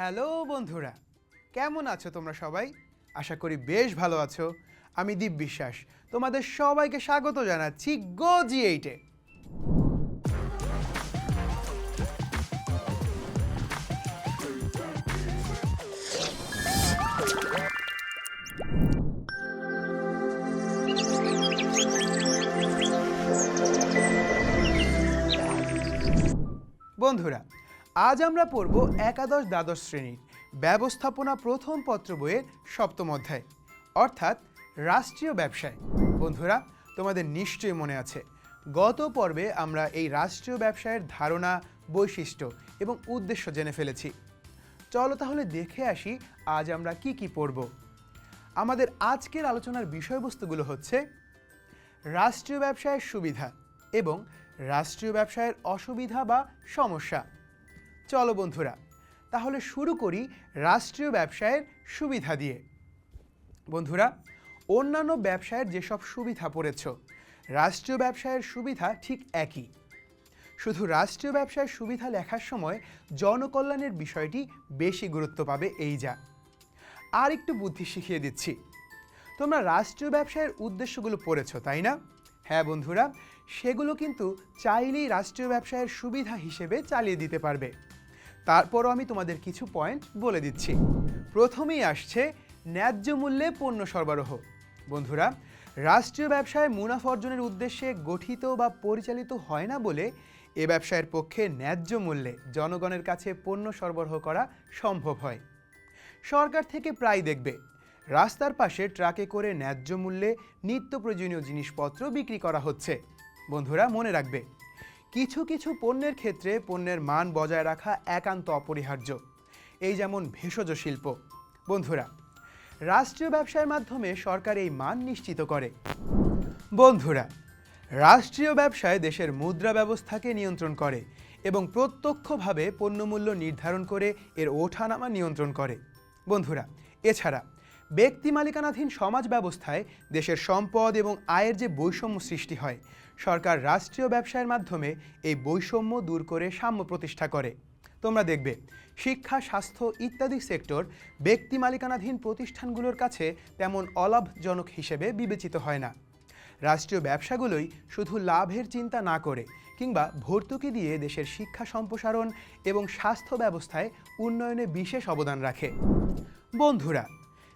Hello বন্ধুরা, কেমন আছো তোমরা সবাই? আশা করি বেশ ভালো আছো। আমি দীপ বিশ্বাস, তোমাদের সবাইকে স্বাগত জানাচ্ছি গো জি এইটে বন্ধুরা আজ আমরা পড়ব একাদশ দ্বাদশ শ্রেণির ব্যবস্থাপনা প্রথম পত্র বইয়ের সপ্তম অধ্যায়, অর্থাৎ রাষ্ট্রীয় ব্যবসায়। বন্ধুরা, তোমাদের নিশ্চয়ই মনে আছে, গত পর্বে আমরা এই রাষ্ট্রীয় ব্যবসায়ের ধারণা, বৈশিষ্ট্য এবং উদ্দেশ্য জেনে ফেলেছি। চলো তাহলে দেখে আসি আজ আমরা কি কি পড়ব। আমাদের আজকের আলোচনার বিষয়বস্তুগুলো হচ্ছে, রাষ্ট্রীয় ব্যবসায়ের সুবিধা এবং রাষ্ট্রীয় ব্যবসায়ের অসুবিধা বা সমস্যা। চলো বন্ধুরা, তাহলে শুরু করি রাষ্ট্রীয় ব্যবসায়ের সুবিধা দিয়ে। বন্ধুরা, অন্যান্য ব্যবসায়ের যেসব সুবিধা পড়েছ, রাষ্ট্রীয় ব্যবসায়ের সুবিধা ঠিক একই। শুধু রাষ্ট্রীয় ব্যবসায়ের সুবিধা লেখার সময় জনকল্যাণের বিষয়টি বেশি গুরুত্ব পাবে এই যা। আর একটু বুদ্ধি শিখিয়ে দিচ্ছি। তোমরা রাষ্ট্রীয় ব্যবসায়ের উদ্দেশ্যগুলো পড়েছ, তাই না? হ্যাঁ বন্ধুরা, সেগুলো কিন্তু চাইলেই রাষ্ট্রীয় ব্যবসায়ের সুবিধা হিসেবে চালিয়ে দিতে পারবে। তারপরও আমি তোমাদের কিছু পয়েন্ট বলে দিচ্ছি। প্রথমেই আসছে ন্যায্য মূল্যে পণ্য সরবরাহ। বন্ধুরা, রাষ্ট্রীয় ব্যবসায় মুনাফা অর্জনের উদ্দেশ্যে গঠিত বা পরিচালিত হয় না বলে এ ব্যবসায়ের পক্ষে ন্যায্য মূল্যে জনগণের কাছে পণ্য সরবরাহ করা সম্ভব হয়। সরকার থেকে প্রায় দেখবে, রাস্তার পাশে ট্রাকে করে ন্যায্য মূল্যে নিত্য প্রয়োজনীয় জিনিসপত্র বিক্রি করা হচ্ছে। বন্ধুরা, মনে রাখবে কিছু কিছু পণ্যের ক্ষেত্রে পণ্যের মান বজায় রাখা একান্ত অপরিহার্য। এই যেমন ভেষজ শিল্প। বন্ধুরা, রাষ্ট্রীয় ব্যবসার মাধ্যমে সরকার এই মান নিশ্চিত করে। বন্ধুরা, রাষ্ট্রীয় ব্যবসায় দেশের মুদ্রা ব্যবস্থাকে নিয়ন্ত্রণ করে এবং প্রত্যক্ষভাবে পণ্যমূল্য নির্ধারণ করে এর ওঠানামা নিয়ন্ত্রণ করে। বন্ধুরা, এছাড়া ব্যক্তি মালিকানাধীন সমাজ ব্যবস্থায় দেশের সম্পদ এবং আয়ের যে বৈষম্য সৃষ্টি হয়, সরকার রাষ্ট্রীয় ব্যবসায়ের মাধ্যমে এই বৈষম্য দূর করে সাম্য প্রতিষ্ঠা করে। তোমরা দেখবে, শিক্ষা, স্বাস্থ্য ইত্যাদি সেক্টর ব্যক্তি মালিকানাধীন প্রতিষ্ঠানগুলোর কাছে তেমন অলাভজনক হিসেবে বিবেচিত হয় না। রাষ্ট্রীয় ব্যবসাগুলোই শুধু লাভের চিন্তা না করে, কিংবা ভর্তুকি দিয়ে দেশের শিক্ষা সম্প্রসারণ এবং স্বাস্থ্য ব্যবস্থায় উন্নয়নে বিশেষ অবদান রাখে। বন্ধুরা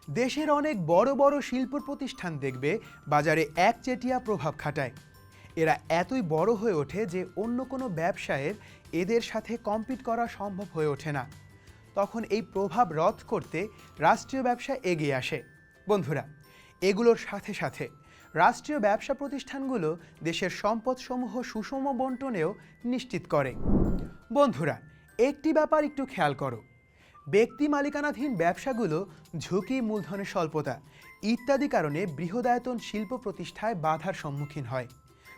দেশের অনেক বড় বড় শিল্প প্রতিষ্ঠান দেখবে বাজারে একচেটিয়া প্রভাব খাটায়। এরা এতই বড় হয়ে ওঠে যে অন্য কোনো ব্যবসায়ের এদের সাথে কম্পিট করা সম্ভব হয়ে ওঠে না। তখন এই প্রভাব রদ করতে রাষ্ট্রীয় ব্যবসা এগিয়ে আসে। বন্ধুরা, এগুলোর সাথে সাথে রাষ্ট্রীয় ব্যবসা প্রতিষ্ঠানগুলো দেশের সম্পদসমূহ সুষম বন্টনেও নিশ্চিত করে। বন্ধুরা, একটি ব্যাপার একটু খেয়াল করো। ব্যক্তি মালিকানাধীন ব্যবসাগুলো ঝুঁকি মূলধনের স্বল্পতা ইত্যাদি কারণে বৃহদায়তন শিল্প প্রতিষ্ঠায় বাধার সম্মুখীন হয়।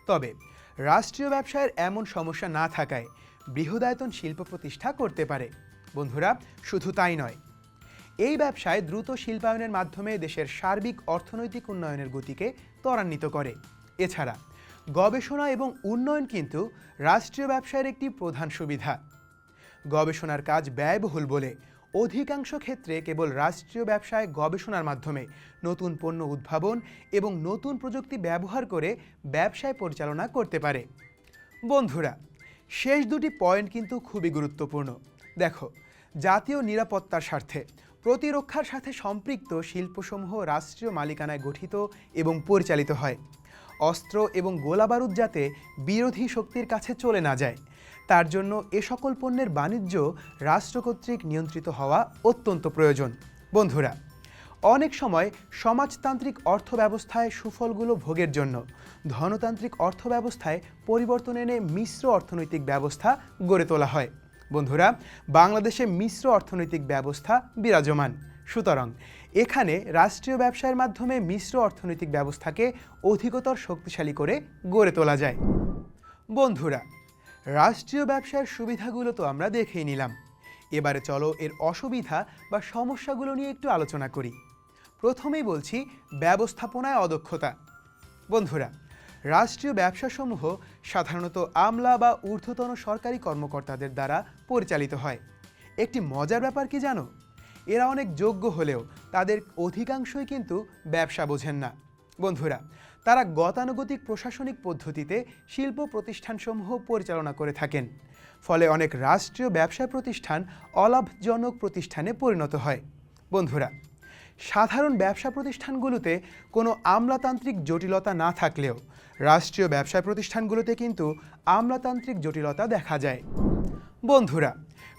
তবে রাষ্ট্রীয় ব্যবসায়ের এমন সমস্যা না থাকায় বৃহদায়তন শিল্প প্রতিষ্ঠা করতে পারে। বন্ধুরা, শুধু তাই নয়। এই ব্যবসায় দ্রুত শিল্পায়নের মাধ্যমে দেশের সার্বিক অর্থনৈতিক উন্নয়নের গতিকে ত্বরান্বিত করে। এছাড়া গবেষণা এবং উন্নয়ন কিন্তু রাষ্ট্রীয় ব্যবসায়ের একটি প্রধান সুবিধা। গবেষণার কাজ ব্যয়বহুল বলে অধিকাংশ ক্ষেত্রে কেবল রাষ্ট্রীয় ব্যবসায় গবেষণার মাধ্যমে নতুন পণ্য উদ্ভাবন এবং নতুন প্রযুক্তি ব্যবহার করে ব্যবসায় পরিচালনা করতে পারে। বন্ধুরা, শেষ দুটি পয়েন্ট কিন্তু খুবই গুরুত্বপূর্ণ। দেখো, জাতীয় নিরাপত্তার স্বার্থে প্রতিরক্ষার সাথে সম্পৃক্ত শিল্পসমূহ রাষ্ট্রীয় মালিকানায় গঠিত এবং পরিচালিত হয়। অস্ত্র এবং গোলাবারুদ যাতে বিরোধী শক্তির কাছে চলে না যায়। তার জন্য এ সকল পণ্যের বাণিজ্য রাষ্ট্র কর্তৃক নিয়ন্ত্রিত হওয়া অত্যন্ত প্রয়োজন। বন্ধুরা, অনেক সময় সমাজতান্ত্রিক অর্থ ব্যবস্থায় সুফলগুলো ভোগের জন্য, ধনতান্ত্রিক অর্থ ব্যবস্থায় পরিবর্তন এনে মিশ্র অর্থনৈতিক ব্যবস্থা গড়ে তোলা হয়। বন্ধুরা, বাংলাদেশে মিশ্র অর্থনৈতিক ব্যবস্থা বিরাজমান। সুতরাং, এখানে রাষ্ট্রীয় ব্যবসায়ের মাধ্যমে মিশ্র অর্থনৈতিক ব্যবস্থাকে অধিকতর শক্তিশালী করে গড়ে তোলা যায়। বন্ধুরা রাষ্ট্রীয় ব্যবসার সুবিধাগুলো তো আমরা দেখেই নিলাম। এবারে চলো এর অসুবিধা বা সমস্যাগুলো নিয়ে একটু আলোচনা করি। প্রথমেই বলছি, ব্যবস্থাপনায় অদক্ষতা। বন্ধুরা, রাষ্ট্রীয় ব্যবসাসমূহ সাধারণত আমলা বা ঊর্ধ্বতন সরকারি কর্মকর্তাদের দ্বারা পরিচালিত হয়। একটি মজার ব্যাপার কি জানো? এরা অনেক যোগ্য হলেও তাদের অধিকাংশই কিন্তু ব্যবসা বোঝেন না। বন্ধুরা তারা গতানুগতিক প্রশাসনিক পদ্ধতিতে শিল্প প্রতিষ্ঠানসমূহ পরিচালনা করে থাকেন। ফলে অনেক রাষ্ট্রীয় ব্যবসা প্রতিষ্ঠান অলাভজনক প্রতিষ্ঠানে পরিণত হয়। বন্ধুরা, সাধারণ ব্যবসা প্রতিষ্ঠানগুলোতে কোনো আমলাতান্ত্রিক জটিলতা না থাকলেও রাষ্ট্রীয় ব্যবসা প্রতিষ্ঠানগুলোতে কিন্তু আমলাতান্ত্রিক জটিলতা দেখা যায়। বন্ধুরা,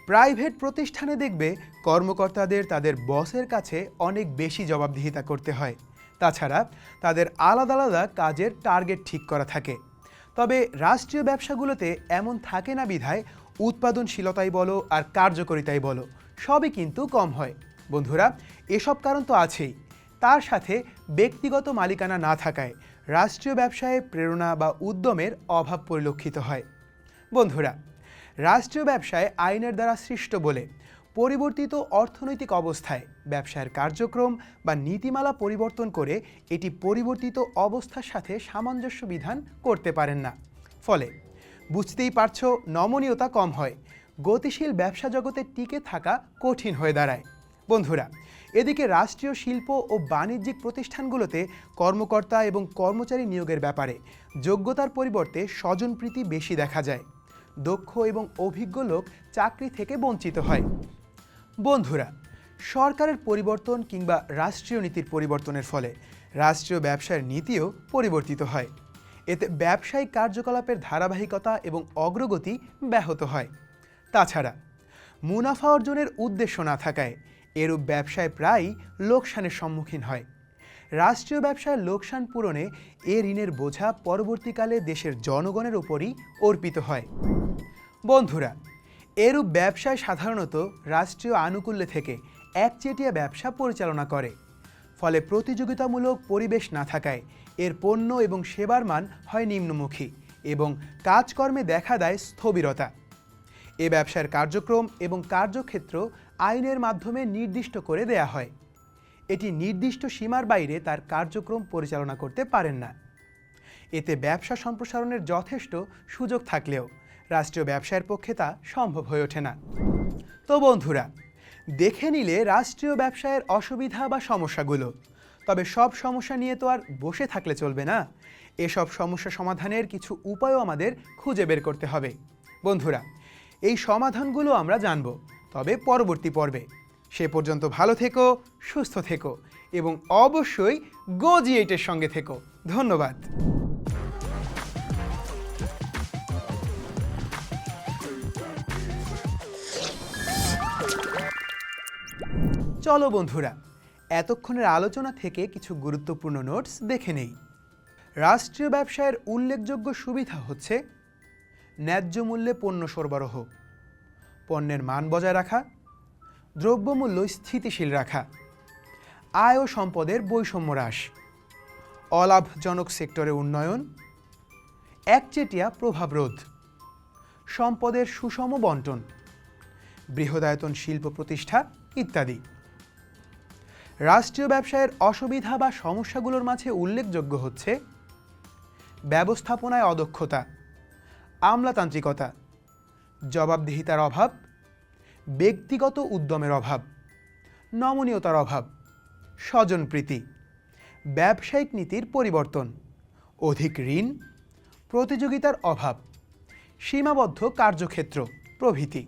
প্রাইভেট প্রতিষ্ঠানে দেখবে কর্মকর্তাদের তাদের বসের কাছে অনেক বেশি জবাবদিহিতা করতে হয়। তাছাড়া তাদের আলাদা আলাদা কাজের টার্গেট ঠিক করা থাকে। তবে রাষ্ট্রীয় ব্যবসাগুলোতে এমন থাকে না বিধায় উৎপাদনশীলতাই বলো আর কার্যকরিতাই বলো, সবই কিন্তু কম হয়। বন্ধুরা, এসব কারণ তো আছেই। তার সাথে ব্যক্তিগত মালিকানা না থাকায় রাষ্ট্রীয় ব্যবসায়ে প্রেরণা বা উদ্যমের অভাব পরিলক্ষিত হয়। বন্ধুরা, রাষ্ট্রীয় ব্যবসায় আইনের দ্বারা সৃষ্ট বলে পরিবর্তিত অর্থনৈতিক অবস্থায় ব্যবসায়ের কার্যক্রম বা নীতিমালা পরিবর্তন করে এটি পরিবর্তিত অবস্থার সাথে সামঞ্জস্য বিধান করতে পারেন না। ফলে, বুঝতেই পারছ নমনীয়তা কম হয়, গতিশীল ব্যবসা জগতে টিকে থাকা কঠিন হয়ে দাঁড়ায়। বন্ধুরা, এদিকে রাষ্ট্রীয় শিল্প ও বাণিজ্যিক প্রতিষ্ঠানগুলোতে কর্মকর্তা এবং কর্মচারী নিয়োগের ব্যাপারে যোগ্যতার পরিবর্তে স্বজনপ্রীতি বেশি দেখা যায়। দক্ষ এবং অভিজ্ঞ লোক চাকরি থেকে বঞ্চিত হয়। বন্ধুরা, সরকারের পরিবর্তন কিংবা রাষ্ট্রীয় নীতির পরিবর্তনের ফলে রাষ্ট্রীয় ব্যবসার নীতিও পরিবর্তিত হয়। এতে ব্যবসায়িক কার্যকলাপের ধারাবাহিকতা এবং অগ্রগতি ব্যাহত হয়। তাছাড়া, মুনাফা অর্জনের উদ্দেশ্য না থাকায় এরূপ ব্যবসায় প্রায়ই লোকসানের সম্মুখীন হয়। রাষ্ট্রীয় ব্যবসায় লোকসান পূরণে এ ঋণের বোঝা পরবর্তীকালে দেশের জনগণের উপরই অর্পিত হয়। বন্ধুরা এরূপ ব্যবসায় সাধারণত রাষ্ট্রীয় আনুকূল্য থেকে একচেটিয়া ব্যবসা পরিচালনা করে। ফলে প্রতিযোগিতামূলক পরিবেশ না থাকায় এর পণ্য এবং সেবার মান হয় নিম্নমুখী এবং কাজকর্মে দেখা দেয় স্থবিরতা। এ ব্যবসার কার্যক্রম এবং কার্যক্ষেত্র আইনের মাধ্যমে নির্দিষ্ট করে দেয়া হয়। এটি নির্দিষ্ট সীমার বাইরে তার কার্যক্রম পরিচালনা করতে পারেন না। এতে ব্যবসা সম্প্রসারণের যথেষ্ট সুযোগ থাকলেও রাষ্ট্রীয় ব্যবসায়ের পক্ষে তা সম্ভব হয়ে ওঠে না। তো বন্ধুরা, দেখে নিলে রাষ্ট্রীয় ব্যবসায়ের অসুবিধা বা সমস্যাগুলো। তবে সব সমস্যা নিয়ে তো আর বসে থাকলে চলবে না। এসব সমস্যা সমাধানের কিছু উপায়ও আমাদের খুঁজে বের করতে হবে। বন্ধুরা, এই সমাধানগুলো আমরা জানব, তবে পরবর্তী পর্বে। সে পর্যন্ত ভালো থেকো, সুস্থ থেকো এবং অবশ্যই গোজি এইটের সঙ্গে থেকো। ধন্যবাদ। চলো বন্ধুরা, এতক্ষণের আলোচনা থেকে কিছু গুরুত্বপূর্ণ নোটস দেখে নেই। রাষ্ট্রীয় ব্যবসায়ের উল্লেখযোগ্য সুবিধা হচ্ছে ন্যায্য মূল্যে পণ্য সরবরাহ, পণ্যের মান বজায় রাখা, দ্রব্যমূল্য স্থিতিশীল রাখা, আয় ও সম্পদের বৈষম্য হ্রাস, অলাভজনক সেক্টরে উন্নয়ন, একচেটিয়া প্রভাব রোধ, সম্পদের সুষম বন্টন, বৃহদায়তন শিল্প প্রতিষ্ঠা ইত্যাদি। রাষ্ট্রীয় ব্যবসায়ের অসুবিধা বা সমস্যাগুলোর মাঝে উল্লেখযোগ্য হচ্ছে ব্যবস্থাপনায় অদক্ষতা, আমলাতান্ত্রিকতা, জবাবদিহিতার অভাব, ব্যক্তিগত উদ্যমের অভাব, নমনীয়তার অভাব স্বজনপ্রীতি ব্যবসায়িক নীতির পরিবর্তন, অধিক ঋণ, প্রতিযোগিতার অভাব, সীমাবদ্ধ কার্যক্ষেত্র, প্রভৃতি।